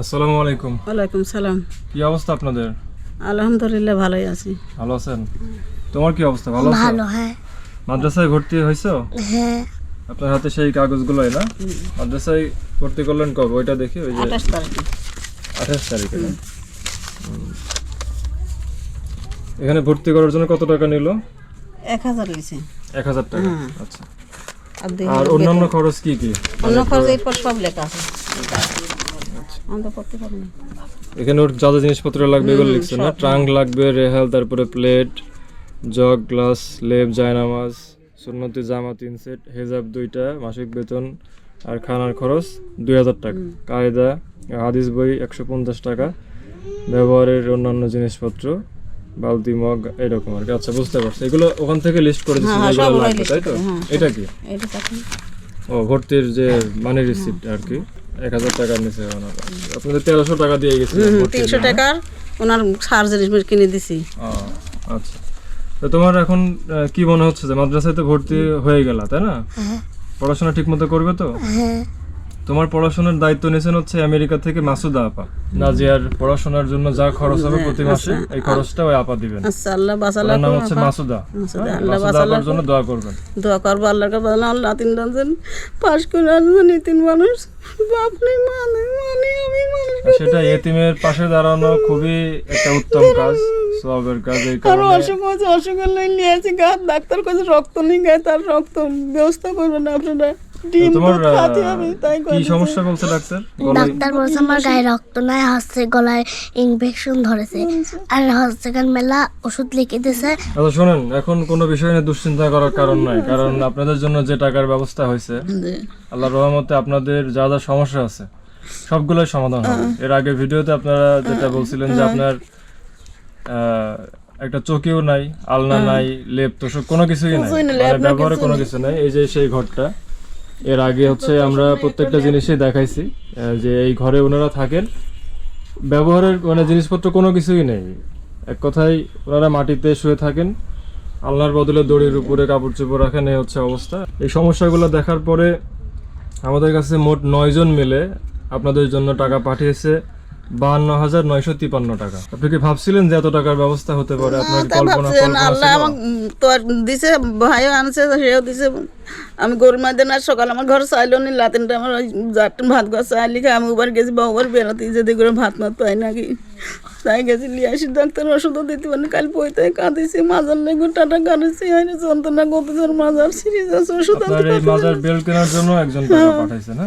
আসসালামু আলাইকুম। ওয়ালাইকুম সালাম। কি অবস্থা আপনাদের? আলহামদুলিল্লাহ ভালোই আছি। ভালো আছেন? তোমার কি অবস্থা? ভালো আছো? ভালো হ্যাঁ। মাদ্রাসায় ভর্তি হয়েছো? হ্যাঁ। আপনার হাতে সেই কাগজগুলো না? মাদ্রাসায় ভর্তি করলেন কবে? ওইটা দেখি ওই যে আঠাশ তারিখে। আঠাশ তারিখে এখানে ভর্তি করার জন্য কত টাকা নিল? এক হাজার লিছে এক হাজার টাকা। আচ্ছা। আর অন্যান্য খরচ কি কি? অন্য খরচ এরপর সব লেখা আছে। আমি করতে পারি না। এখানে ওর যা যা জিনিসপত্র লাগবে এগুলো লিখছে না? ট্রাঙ্ক লাগবে রেহাল তারপরে প্লেট জগ গ্লাস লেপ জায়নামাজ সুন্নতি জামা তিন সেট হেজাব দুইটা মাসিক বেতন আর খানার খরচ দুই হাজার টাকা। কায়দা হাদিস বই একশো পঞ্চাশ টাকা। ব্যবহারের অন্যান্য জিনিসপত্র বালতি মগ এরকম আর কি। আচ্ছা বুঝতে পারছি। এগুলো ওখান থেকে লিস্ট করে দিচ্ছি হ্যাঁ, যেগুলো লাগবে তাই তো? হ্যাঁ, এটা কি? ও ভর্তির যে মানি রিসিপ্ট আর কি। এক হাজার টাকার নিচে ওনারা আপনাদের তেরোশো টাকা দিয়ে গেছে তিনশো টাকার ওনার সার জিনিস কিনে দিছি। আচ্ছা। তো তোমার এখন কি মনে হচ্ছে যে মাদ্রাসায় তো ভর্তি হয়ে গেল তাই না? পড়াশোনা ঠিক মতো করবে তো? হ্যাঁ। তোমার পড়াশোনার দায়িত্ব নিয়েছেন হচ্ছে আমেরিকা থেকে মাসুদা আপা। নাজিয়ার পড়াশোনার জন্য যা খরচ হবে প্রতি মাসে এই খরচটা ওই আপা দিবেন। আচ্ছা আল্লাহ ওনার নাম হচ্ছে মাসুদা হ্যাঁ, আল্লাহ আপার জন্য দোয়া করবেন। দোয়া করব আল্লাহর কাছে বললাম, আল্লাহ তিন রাজন পাশ করে আসব নিতিন মানুষ। বাপ নেই মা নেই মা আমি মানুষ সেটা এতিমের পাশে দাঁড়ানো খুবই একটা উত্তম কাজ সবের কাজ এই আর অসুখ হয়েছে অসুখ হলে নিয়ে আসি গা ডাক্তার কাছে রক্ত নিয়ে গায়ে তার রক্ত ব্যবস্থা করবেন আপনারা। ডিম দুধ খাতে আহ, তাই কি সমস্যা বলছে ডাক্তার? ডাক্তার বলছে আমার গায়ে রক্ত নাই হচ্ছে গলায় ইনফেকশন ধরেছে। আর হচ্ছে কান মেলা ওষুধ লিখে দিছে। আচ্ছা শোনেন এখন কোনো বিষয় নিয়ে দুশ্চিন্তা করার কারণ নাই কারণ আপনাদের জন্য যে টাকার ব্যবস্থা হয়েছে আল্লাহর রহমতে আপনাদের যা যা সমস্যা আছে সবগুলোই সমাধান হবে। এর আগে ভিডিওতে আপনারা যেটা বলছিলেন যে আপনার আহ, একটা চকিও নাই আলনা নাই লেপ তোষক কোনো কিছুই নাই। ব্যবহারে কোনো কিছু নাই এই যে সেই ঘরটা। এর আগে হচ্ছে আমরা প্রত্যেকটা জিনিসই দেখাইছি যে এই ঘরে ওনারা থাকেন। ব্যবহারের মানে জিনিসপত্র কোনো কিছুই নেই। এক কথায় ওনারা মাটিতে শুয়ে থাকেন, আলনার বদলে দড়ির উপরে কাপড় চোপড় রাখেন, এই হচ্ছে অবস্থা। এই সমস্যাগুলো দেখার পরে আমাদের কাছে মোট নয়জন মিলে আপনাদের জন্য টাকা পাঠিয়েছে। বাহান্ন হাজার নয়শো তিপান্ন টাকা। আপনি কি ভাবছিলেন যে এত টাকার ব্যবস্থা হতে পারে? আপনার কল্পনা আল্লাহ তো দিছে ভাইও আনছে সেও দিছে। আমি গরুর মাঝে না সকাল আমার ঘর চাইলো নি লাতিনটা আমার ওই ভাত ঘর চাইলি খাই আমি উবার গেছি বাবার বেরোতে যদি করে ভাত মাত পাই নাকি। তাই গেছি লিয়ে আসি ডাক্তার ওষুধও দিতে পারি কাল বইতে কাঁদিছি মাজার লেগে টাটা কাঁদিছি হয়নি যন্ত্রণা করতেছে মাজার সিরিজ আছে ওষুধ মাজার বেল কেনার জন্য একজন পাঠাইছে না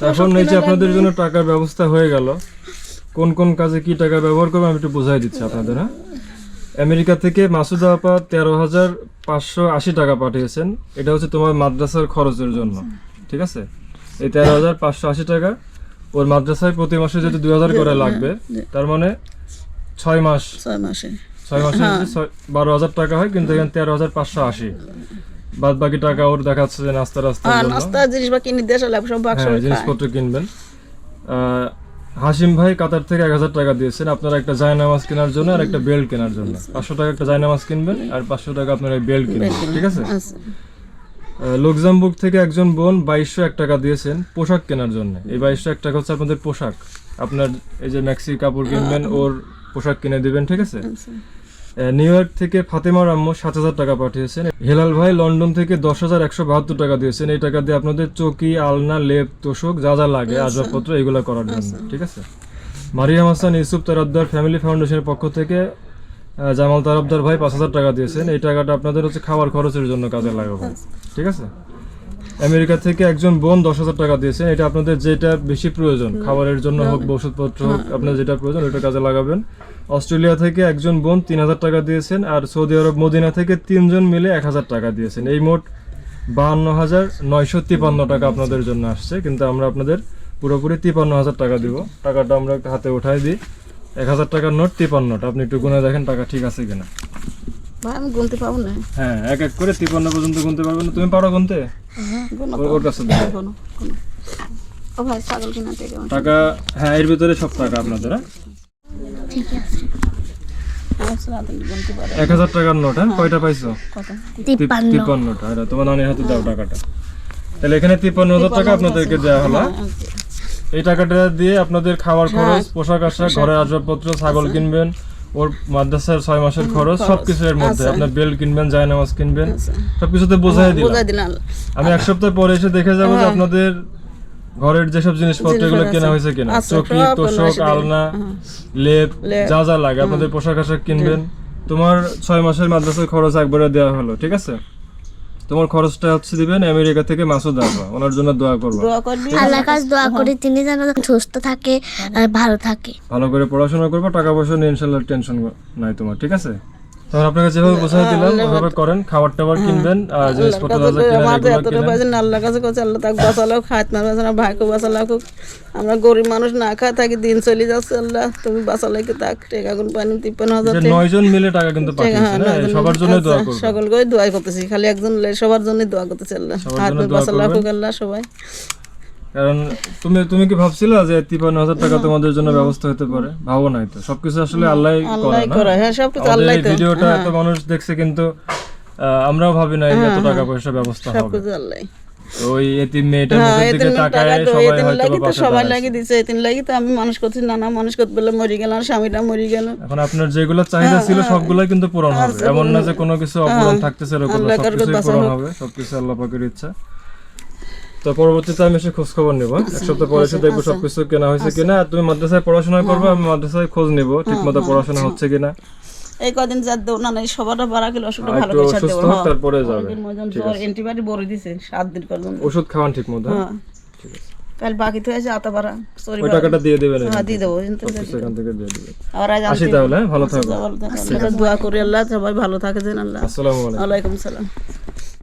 এখন এই যে আপনাদের জন্য টাকার ব্যবস্থা হয়ে গেল কোন কোন কাজে কি টাকা ব্যবহার করবে আমি একটু বুঝাই দিচ্ছি আপনাদের হ্যাঁ? আমেরিকা থেকে মাসুদা আপা তেরো হাজার পাঁচশো আশি টাকা পাঠিয়েছেন। এটা হচ্ছে তোমার মাদ্রাসার খরচের জন্য ঠিক আছে? এই তেরো হাজার পাঁচশো আশি টাকা ওর মাদ্রাসায় প্রতি মাসে যদি দুই হাজার করে লাগবে তার মানে ছয় মাস ছয় মাসে। ছয় মাসে ছয়- বারো হাজার টাকা হয় কিন্তু এখানে তেরো হাজার পাঁচশো আশি। বাদ বাকি টাকা ওর দেখাচ্ছে যে নাস্তা রাস্তার হ্যাঁ নাস্তা জিনিস বা কিনে সব বাক্স হ্যাঁ জিনিসপত্র কিনবেন। হাসিম ভাই কাতার থেকে এক হাজার টাকা দিয়েছেন। আপনারা একটা জায়নামাজ কেনার জন্য আর একটা বেল্ট কেনার জন্য। পাঁচশো টাকা একটা জায়নামাজ কিনবেন আর পাঁচশো টাকা আপনার বেল্ট কিনবেন ঠিক আছে? আচ্ছা। আহ, থেকে একজন বোন বাইশশো এক টাকা দিয়েছেন পোশাক কেনার জন্য। এই বাইশশো এক টাকা হচ্ছে আপনাদের পোশাক। আপনার এই যে ম্যাক্সি কাপড় কিনবেন ওর পোশাক কিনে দিবেন ঠিক আছে? আহ, নিউ ইয়র্ক থেকে ফাতেমা আম্মু সাত হাজার টাকা পাঠিয়েছেন। হেলাল ভাই লন্ডন থেকে দশ হাজার একশো বাহাত্তর টাকা দিয়েছেন। এই টাকা দিয়ে আপনাদের চকি আলনা লেপ তোষক যা যা লাগে আসবাবপত্র এগুলো করার জন্য। ঠিক আছে? মারিয়াম হাসান ইউসুফ তারাবদার ফ্যামিলি ফাউন্ডেশনের পক্ষ থেকে জামাল তারাবদার ভাই পাঁচ হাজার টাকা দিয়েছেন। এই টাকাটা আপনাদের হচ্ছে খাবার খরচের জন্য কাজে লাগাবো। ঠিক আছে? আমেরিকা থেকে একজন বোন দশ হাজার টাকা দিয়েছেন। এটা আপনাদের যেটা বেশি প্রয়োজন খাবারের জন্য হোক ওষুধপত্র হোক আপনার যেটা প্রয়োজন ওইটা কাজে লাগাবেন। অস্ট্রেলিয়া থেকে একজন বোন তিন হাজার টাকা দিয়েছেন আর সৌদি আরব মদিনা থেকে তিনজন মিলে এক হাজার টাকা দিয়েছেন। এই মোট বাহান্ন হাজার নয়শো তিপান্ন টাকা আপনাদের জন্য আসছে কিন্তু আমরা আপনাদের পুরোপুরি তিপান্ন হাজার টাকা দিব। টাকাটা আমরা হাতে উঠাই দিই। এক হাজার টাকার নোট তিপান্নটা আপনি একটু গুনে দেখেন টাকা ঠিক আছে কিনা। আমি গুনতে পাবো না। হ্যাঁ এক এক করে তিপান্ন পর্যন্ত গুনতে পারবেন না। তুমি পারো গুনতে? গুনো ওর- ওর কাছে দাও। গুনো গুনো ও ভাই ছাগল কিনা থেকে টাকা হ্যাঁ এর ভিতরে সব টাকা আপনাদের হ্যাঁ? ঠিক আছে। এক হাজার টাকার নোট হ্যাঁ? কয়টা পাইছো? তিপ্পান্নটা। তোমার নানির হাতে দাও টাকাটা। তাহলে এখানে তিপ্পান্ন হাজার টাকা আপনাদেরকে দেওয়া হলো হ্যাঁ? এই টাকাটা দিয়ে আপনাদের খাওয়ার হ্যাঁ, খরচ পোশাক আশাক ঘরের আসবাবপত্র ছাগল কিনবেন ওর মাদ্রাসার ছয় মাসের খরচ সবকিছু এর মধ্যে। আচ্ছা। আপনার বেল্ট কিনবেন জায়নামাজ কিনবেন আচ্ছা। সবকিছুতে বোঝাই দিলাম। আমি এক সপ্তাহ পরে এসে দেখে যাব যে হ্যাঁ। আপনাদের ঘরের যেসব জিনিসপত্র এগুলো কেনা হয়েছে কিনা। আচ্ছা, চকি তোষক আলনা হ্যাঁ। লেপ। যা যা লাগে। আপনাদের পোশাক আশাক কিনবেন। তোমার ছয় মাসের মাদ্রাসার খরচ একবারে দেওয়া হলো ঠিক আছে? তোমার খরচটা হচ্ছে দিবেন আমেরিকা থেকে মাসুদ আবা ওনার জন্য দোয়া করব। আল্লাহ করবি? কাছে দোয়া করি তিনি যেন সুস্থ থাকে আর ভালো থাকে। ভালো করে পড়াশোনা করব টাকা পয়সা নিয়ে ইনশাল্লাহ টেনশন নাই তোমার ঠিক আছে? তখন আপনাকে যেভাবে বোঝাই দিলাম ওইভাবে করেন খাবার টাবার কিনবেন আর জিনিসপত্র যা এগুলো কিনেন আল্লাহর কাছে আল্লাহ তাকে বাঁচালো খাত না ভাইকে বাঁচালো আমরা গরিব মানুষ না খায় থাকি দিন চলে যাচ্ছে আল্লাহ? তুমি বাঁচালে কি তাক? টেকা গুণ পানি তিপ্পান্ন হাজার যে মিলে টাকা কিন্তু পাঠিয়েছে না? সবার জন্য দোয়া আচ্ছা, সকলকে দোয়া করতেছি খালি একজন সবার জন্য দোয়া করতেছি আল্লাহ। হাত বাঁচালো আল্লাহ সবাই। কারণ তুমি তুমি কি ভাবছিলে যে তিপ্পান্ন হাজার টাকা তোমাদের জন্য ব্যবস্থা হতে পারে? ভাবো নাই তো। সবকিছু আসলে আল্লাহ করে আল্লাহ না হ্যাঁ আল্লাহ ভিডিওটা এত মানুষ দেখছে কিন্তু আমরাও ভাবি না এত টাকা পয়সা ব্যবস্থা হবে। ওই এতিম মেয়েটার হ্যাঁ মুখের দিকে তাকায় সবাই হয়তো পাশে সবাই লাগি দিছে এদিন লাগি তো আমি মানুষ করছি না না মানুষ করতে বলে মরি গেল স্বামীটা মরি গেল। এখন আপনার যেগুলো চাহিদা ছিল সবগুলাই কিন্তু পূরণ হবে। এমন না যে কোনো কিছু অপূরণ থাকতেছে এরকম বাঁচানো পূরণ হবে সবকিছু আল্লাহ পাকের ইচ্ছা। তো পরবর্তীতে আমি এসে খোঁজ খবর নেব এক সপ্তাহ পরে এসে দেখব সবকিছু কেনা হয়েছে কিনা তুমি মাদ্রাসায় পড়াশোনা করবে আমি মাদ্রাসায় খোঁজ নিবো ঠিক মতো পড়াশোনা হচ্ছে কিনা। এই কদিন যা দেও না নাই সবার বাড়া আর ভালো করে দেবো তারপরে যাবে। অ্যান্টিবায়োটিক বড় সাত দিন পর্যন্ত। ওষুধ খাওয়ান ঠিক মতো হ্যাঁ? হ্যাঁ কাল বাকি তো আছে সরি ওই টাকাটা দিয়ে দেবেন হ্যাঁ দিয়ে দেবো সেখান থেকে দিয়ে দেবেন। আজ আসি তাহলে হ্যাঁ? ভালো থাকো আল্লাহ দোয়া করি আল্লাহ সবাই ভালো থাকে যেন আল্লাহ। আসসালামু আলাইকুম। ওয়ালাইকুম সালাম